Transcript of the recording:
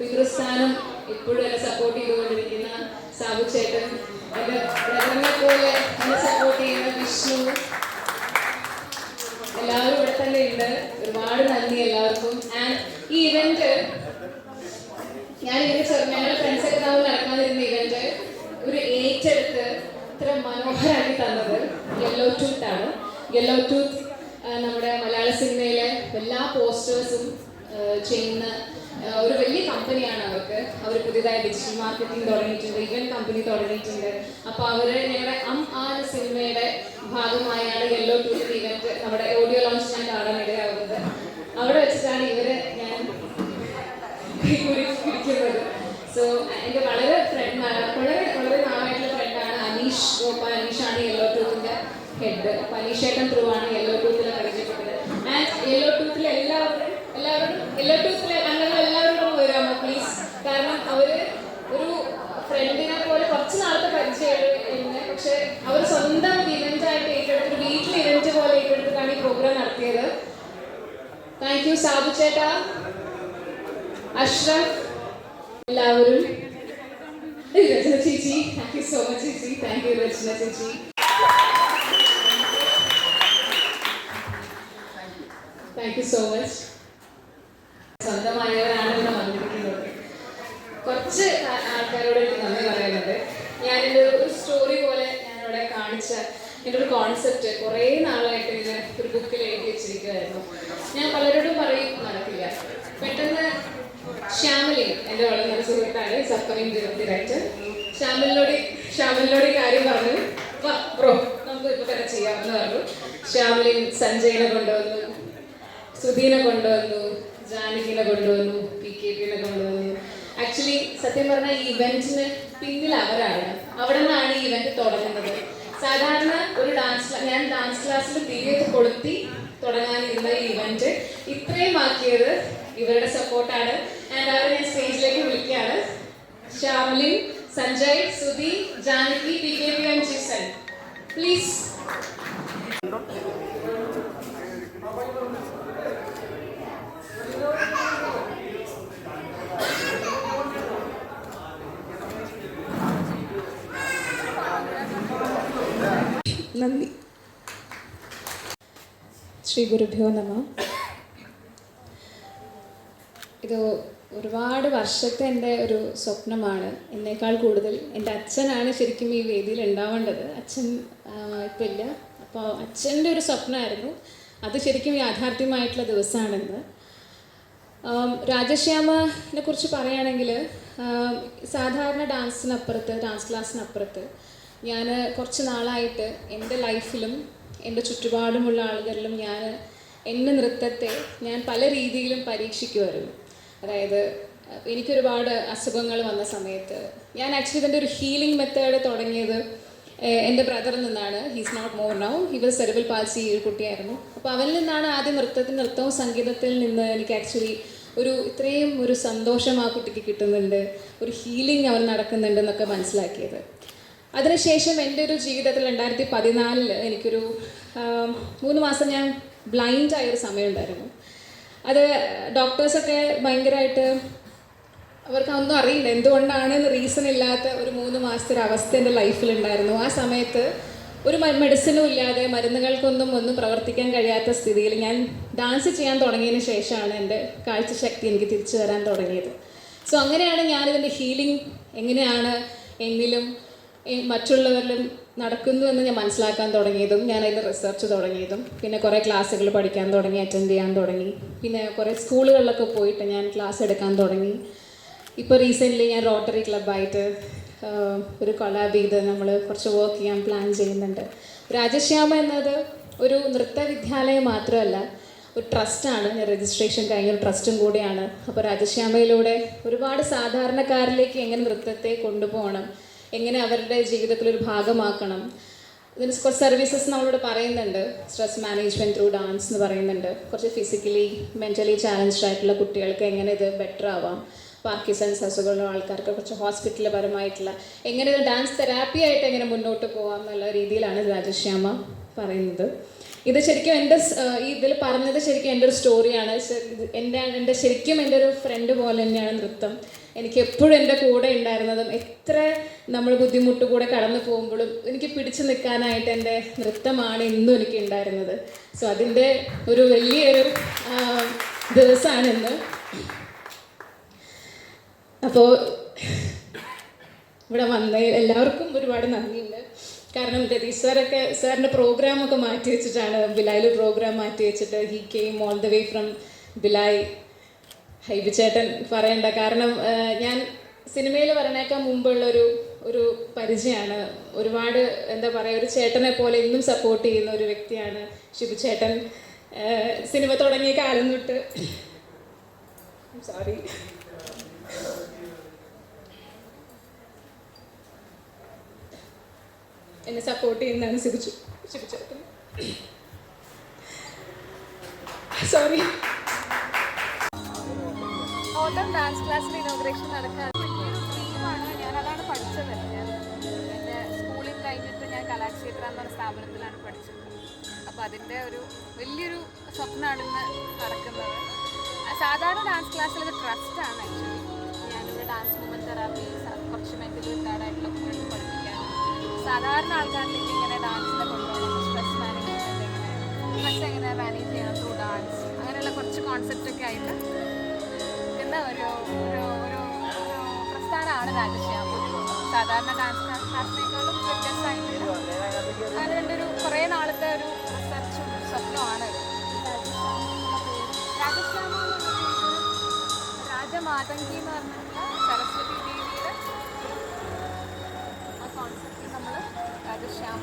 പിതൃസ്ഥാനം ഇപ്പോഴും എന്നെ സപ്പോർട്ട് ചെയ്തുകൊണ്ടിരിക്കുന്ന സാബു ചേട്ടൻ. എന്റെ ബ്രദറിനെ പോലെ എന്നെ സപ്പോർട്ട് ചെയ്യുന്ന വിഷ്ണു. എല്ലാവരും ഇവിടെ തന്നെ ഉണ്ട്. ഒരുപാട് നന്ദി എല്ലാവർക്കും. ആൻഡ് ഈ ഇവന്റ് ഞാൻ ഇങ്ങനെ ഞങ്ങളുടെ ഞങ്ങൾ ഫ്രണ്ട്സ് ഒക്കെ തമ്മിൽ നടക്കാതിരുന്ന ഇവന്റ് ഒരു ഏറ്റെടുത്ത് ഇത്ര മനോഹരമായി തന്നത് യെല്ലോ ടൂത്ത് ആണ്. യെല്ലോ ടൂത്ത് നമ്മുടെ മലയാള സിനിമയിലെ എല്ലാ പോസ്റ്റേഴ്സും ചെയ്യുന്ന ഒരു വലിയ കമ്പനിയാണ് അവർക്ക്. അവർ പുതിയതായി ഡിജിറ്റൽ മാർക്കറ്റിംഗ് തുടങ്ങിയിട്ടുണ്ട് ഇവന്റ് കമ്പനി തുടങ്ങിയിട്ടുണ്ട്. അപ്പോൾ അവർ ഞങ്ങളുടെ അം ആന സിനിമയുടെ ഭാഗമായാണ് യെല്ലോ ടൂത്ത് ഇവന്റ് നമ്മുടെ ഓഡിയോ ലോഞ്ച് ഞാൻ കാണാൻ ഇടയാവുന്നത്. അവിടെ വെച്ചിട്ടാണ് ഇവരെ ഞാൻ കുറിക്കുന്നത് സോ എന്റെ വളരെ ഫ്രണ്ട് വളരെ വളരെ നാളായിട്ടുള്ള ഫ്രണ്ടാണ് അനീഷ് ഗോപാൽ. അനീഷാണ് യെല്ലോ ടൂത്തിന്റെ ഹെഡ് അപ്പൊ അനീഷേട്ടൻ ത്രൂ ആണ് യെല്ലോ ടൂത്തിൽ പരിചയപ്പെട്ടത് ആൻഡ് യെല്ലോ എല്ലാവരും യെല്ലോ ടൂത്തിലെ അംഗങ്ങൾ എല്ലാവരും വരാമോ? പ്ലീസ് കാരണം അവർ ഒരു ഫ്രണ്ടിനെ പോലെ കുറച്ച് നാളത്തെ പരിചയമുള്ള പക്ഷെ അവർ സ്വന്തം ഇവന്റ് ആയിട്ട് ഏറ്റെടുത്ത് വീട്ടിൽ ഇവന്റ് പോലെ ഏറ്റെടുത്തിട്ടാണ് ഈ പ്രോഗ്രാം നടത്തിയത്. താങ്ക് യു സാബു ചേട്ടാ. അഷ്റഫ്. എല്ലാവരും. രചന ചേച്ചി. താങ്ക് യു സോ മച്ച് ചേച്ചി. താങ്ക് യു രചന ചേച്ചി. താങ്ക് യു സോ മച്ച് സ്വന്തമായവരാണ് ഇവിടെ വന്നിരിക്കുന്നത്. കുറച്ച് ആൾക്കാരോട് എനിക്ക് നന്ദി പറയുന്നുണ്ട് ഞാൻ ഒരു സ്റ്റോറി പോലെ ഞാനിവിടെ കാണിച്ച എന്റെ ഒരു കോൺസെപ്റ്റ് കുറേ നാളായിട്ട് ഇത് ഒരു ബുക്കിൽ എഴുതി വെച്ചിരിക്കുമായിരുന്നു ഞാൻ പലരോടും പറയും നടക്കില്ല. പെട്ടെന്ന് ശ്യാമലി എന്റെ വളരെ സുഹൃത്താണ് സബ്കമിങ് ഡയറക്ടർ ശ്യാമലിനോട് ശ്യാമലിനോട് കാര്യം പറഞ്ഞു. ബ്രോ നമുക്ക് ഇപ്പൊ തന്നെ ചെയ്യാമെന്ന് പറഞ്ഞു. ശ്യാമലിൻ സഞ്ജയനെ കൊണ്ടുവന്നു സുധീനെ കൊണ്ടുവന്നു ജാനകിനെ കൊണ്ടുവന്നു പി കെ പിനെ കൊണ്ടുവന്നു. ആക്ച്വലി സത്യം പറഞ്ഞാൽ ഈ ഇവന്റിന് പിന്നിൽ അവരാണ്. അവിടെ നിന്നാണ് ഈ ഇവന്റ് തുടങ്ങുന്നത്. സാധാരണ ഒരു ഡാൻസ് ഞാൻ ഡാൻസ് ക്ലാസ്സിൽ തീയതി കൊളുത്തി തുടങ്ങാനിരുന്ന ഈ ഇവന്റ്. ഇത്രയും ആക്കിയത് ഇവരുടെ സപ്പോർട്ടാണ് ആൻഡ് അവരെ ഞാൻ സ്റ്റേജിലേക്ക് വിളിക്കുകയാണ്. Shyamalin Sanjay Sudhi Janaki P K P and Jisan please നന്ദി. ശ്രീ ഗുരുഭ്യോ നമ. ഇത് ഒരുപാട് വർഷത്തെ എന്റെ ഒരു സ്വപ്നമാണ്. എന്നേക്കാൾ കൂടുതൽ എന്റെ അച്ഛനാണ് ശരിക്കും ഈ വേദിയിൽ ഉണ്ടാവേണ്ടത്. അച്ഛൻ ഇപ്പം ഇല്ല. അപ്പോൾ അച്ഛന്റെ ഒരു സ്വപ്നമായിരുന്നു. അത് ശരിക്കും യാഥാർത്ഥ്യമായിട്ടുള്ള ദിവസമാണെന്ന്. രാജശ്യാമനെ കുറിച്ച് പറയുകയാണെങ്കിൽ സാധാരണ ഡാൻസിനപ്പുറത്ത് ഡാൻസ് ക്ലാസ്സിനപ്പുറത്ത് ഞാൻ കുറച്ച് നാളായിട്ട് എന്റെ ലൈഫിലും എന്റെ ചുറ്റുപാടുമുള്ള ആളുകളിലും ഞാൻ എന്റെ നൃത്തത്തെ ഞാൻ പല രീതിയിലും പരീക്ഷിക്കുമായിരുന്നു അതായത് എനിക്കൊരുപാട് അസുഖങ്ങൾ വന്ന സമയത്ത് ഞാൻ ആക്ച്വലി ഇതിന്റെ ഒരു ഹീലിംഗ് മെത്തേഡ് തുടങ്ങിയത് എന്റെ ബ്രദറിൽ നിന്നാണ്. He's not more now he was cerebral palsy ഒരു കുട്ടിയായിരുന്നു. അപ്പോൾ അവനിൽ നിന്നാണ് ആദ്യം നൃത്തത്തിൽ നൃത്തവും സംഗീതത്തിൽ നിന്ന് എനിക്ക് ആക്ച്വലി ഒരു ഇത്രയും ഒരു സന്തോഷം ആ കുട്ടിക്ക് കിട്ടുന്നുണ്ട്. ഒരു ഹീലിംഗ് അവൻ നടക്കുന്നുണ്ട് എന്നൊക്കെ മനസ്സിലാക്കിയത്. അതിനുശേഷം എന്റെ ഒരു ജീവിതത്തിൽ രണ്ടായിരത്തി പതിനാലിൽ എനിക്കൊരു മൂന്ന് മാസം ഞാൻ ബ്ലൈൻഡ് ആയ ഒരു സമയം ഉണ്ടായിരുന്നു അത് ഡോക്ടേഴ്സൊക്കെ ഭയങ്കരമായിട്ട് അവർക്ക് ഒന്നും അറിയില്ല. എന്തുകൊണ്ടാണ് റീസൺ ഇല്ലാത്ത ഒരു മൂന്ന് മാസത്തെ ഒരു അവസ്ഥ എന്റെ ലൈഫിലുണ്ടായിരുന്നു ആ സമയത്ത് ഒരു മെഡിസിനും ഇല്ലാതെ മരുന്നുകൾക്കൊന്നും ഒന്നും പ്രവർത്തിക്കാൻ കഴിയാത്ത സ്ഥിതിയിൽ ഞാൻ ഡാൻസ് ചെയ്യാൻ തുടങ്ങിയതിന് ശേഷമാണ് എന്റെ കാഴ്ചശക്തി എനിക്ക് തിരിച്ചു വരാൻ തുടങ്ങിയത്. സോ അങ്ങനെയാണ് ഞാനിതിന്റെ ഹീലിംഗ് എങ്ങനെയാണ് എന്നിലും മറ്റുള്ളവരിലും നടക്കുന്നു എന്ന് ഞാൻ മനസ്സിലാക്കാൻ തുടങ്ങിയതും ഞാൻ അതിൽ റിസർച്ച് തുടങ്ങിയതും. പിന്നെ കുറേ ക്ലാസ്സുകൾ പഠിക്കാൻ തുടങ്ങി അറ്റൻഡ് ചെയ്യാൻ തുടങ്ങി. പിന്നെ കുറേ സ്കൂളുകളിലൊക്കെ പോയിട്ട് ഞാൻ ക്ലാസ് എടുക്കാൻ തുടങ്ങി. ഇപ്പോൾ റീസെന്റ്ലി ഞാൻ റോട്ടറി ക്ലബ്ബായിട്ട് ഒരു കൊലാബ് ചെയ്ത് നമ്മൾ കുറച്ച് വർക്ക് ചെയ്യാൻ പ്ലാൻ ചെയ്യുന്നുണ്ട്. രാജശ്യാമ എന്നത് ഒരു നൃത്ത വിദ്യാലയം മാത്രമല്ല ഒരു ട്രസ്റ്റാണ് ഞാൻ രജിസ്ട്രേഷൻ കഴിഞ്ഞ ഒരു ട്രസ്റ്റും കൂടിയാണ്. അപ്പോൾ രാജശ്യാമയിലൂടെ ഒരുപാട് സാധാരണക്കാരിലേക്ക് എങ്ങനെ നൃത്തത്തെ കൊണ്ടുപോകണം എങ്ങനെ അവരുടെ ജീവിതത്തിൽ ഒരു ഭാഗമാക്കണം. ഇതിന് കുറച്ച് സർവീസസ് നമ്മളോട് പറയുന്നുണ്ട്. സ്ട്രെസ് മാനേജ്മെന്റ് ത്രൂ ഡാൻസ് എന്ന് പറയുന്നുണ്ട്. കുറച്ച് ഫിസിക്കലി മെന്റലി ചാലഞ്ച്ഡ് ആയിട്ടുള്ള കുട്ടികൾക്ക് എങ്ങനെ ഇത് ബെറ്റർ ആവാം. പാർക്കിസൺസ് അസുഖമുള്ള ആൾക്കാർക്ക് കുറച്ച് ഹോസ്പിറ്റൽ പരമായിട്ടുള്ള എങ്ങനെ ഇത് ഡാൻസ് തെറാപ്പി ആയിട്ട് എങ്ങനെ മുന്നോട്ട് പോകാം എന്നുള്ള രീതിയിലാണ് രാജശ്യാമ പറയുന്നത്. ഇത് ശരിക്കും എന്റെ ഇതിൽ പറഞ്ഞത് ശരിക്കും എന്റെ ഒരു സ്റ്റോറിയാണ് എന്റെ എന്റെ ശരിക്കും എന്റെ ഒരു ഫ്രണ്ട് പോലെ തന്നെയാണ് നൃത്തം. എനിക്ക് എപ്പോഴും എന്റെ കൂടെ ഉണ്ടായിരുന്നതും എത്ര നമ്മൾ ബുദ്ധിമുട്ട് കൂടെ കടന്നു പോകുമ്പോഴും എനിക്ക് പിടിച്ചു നിൽക്കാനായിട്ട് എന്റെ നൃത്തമാണ് ഇന്നും എനിക്ക് ഉണ്ടായിരുന്നത്. സോ അതിന്റെ ഒരു വലിയൊരു ദിവസമാണിന്ന് അപ്പോൾ ഇവിടെ വന്ന എല്ലാവർക്കും ഒരുപാട് നന്ദിയുണ്ട്. കാരണം രതീഷ് സാറൊക്കെ സാറിന്റെ പ്രോഗ്രാമൊക്കെ മാറ്റി വെച്ചിട്ടാണ് ബിലായിൽ പ്രോഗ്രാം മാറ്റി വെച്ചിട്ട് he came all the way from Bhilai Hibi ചേട്ടൻ പറയണ്ട. കാരണം ഞാൻ സിനിമയിൽ വരണേക്കാൾ മുമ്പുള്ളൊരു ഒരു ഒരു പരിചയമാണ് ഒരുപാട് എന്താ പറയുക ഒരു ചേട്ടനെ പോലെ ഇന്നും സപ്പോർട്ട് ചെയ്യുന്ന ഒരു വ്യക്തിയാണ് ഷിബു ചേട്ടൻ സിനിമ തുടങ്ങിയ കാലം തൊട്ട്. സോറി എന്നെ സപ്പോർട്ട് ചെയ്യുന്നതാണ് സിബിച്ചു ചേട്ടൻ സോറി ഓട്ടം ഡാൻസ് ക്ലാസ്സിൽ ഇനോഗ്രേഷൻ നടക്കാൻ വലിയൊരു ഡ്രീമാണ് ഞാൻ അതാണ് പഠിച്ചത്. ഞാൻ എന്റെ സ്കൂളിൽ കഴിഞ്ഞിട്ട് ഞാൻ കലാക്ഷേത്ര എന്നൊരു സ്ഥാപനത്തിലാണ് പഠിച്ചത്. അപ്പോൾ അതിന്റെ ഒരു വലിയൊരു സ്വപ്നമാണ് ഇന്ന് നടക്കുന്നത്. സാധാരണ ഡാൻസ് ക്ലാസ്സിൽ ഇത് ട്രസ്റ്റാണ് ആക്ച്വലി ഞാനിവിടെ ഡാൻസ് മൂവ്മെന്റ് തെറാപ്പി കുറച്ച് മെന്റലി റിട്ടാർഡായിട്ടുള്ള കുട്ടികൾക്ക് പഠിപ്പിക്കാൻ സാധാരണ ആൾക്കാരിലേക്ക് ഇങ്ങനെ ഡാൻസിനെ കൊണ്ടുപോകണം. സ്ട്രെസ് മാനേജ്മെന്റ് എങ്ങനെ സ്ട്രെസ് എങ്ങനെ മാനേജ് ചെയ്യണം ത്രൂ ഡാൻസ് അങ്ങനെയുള്ള കുറച്ച് കോൺസെപ്റ്റ് ഒക്കെ ആയിട്ട് എന്ന ഒരു ഒരു ഒരു പ്രസ്ഥാനമാണ് രാജശ്യാം സാധാരണ ഡാൻസ് ക്ലാസ്സിനേക്കാളും കാരണം എന്റെ ഒരു കുറേ നാളത്തെ ഒരു റിസർച്ചും സ്വപ്നമാണ്. രാജശ്യാമ രാജമാതങ്കി എന്ന് പറഞ്ഞിട്ടുള്ള സരസ്വതി ദേവിയുടെ ആ കോൺസെപ്റ്റ് നമ്മൾ രാജശ്യാമ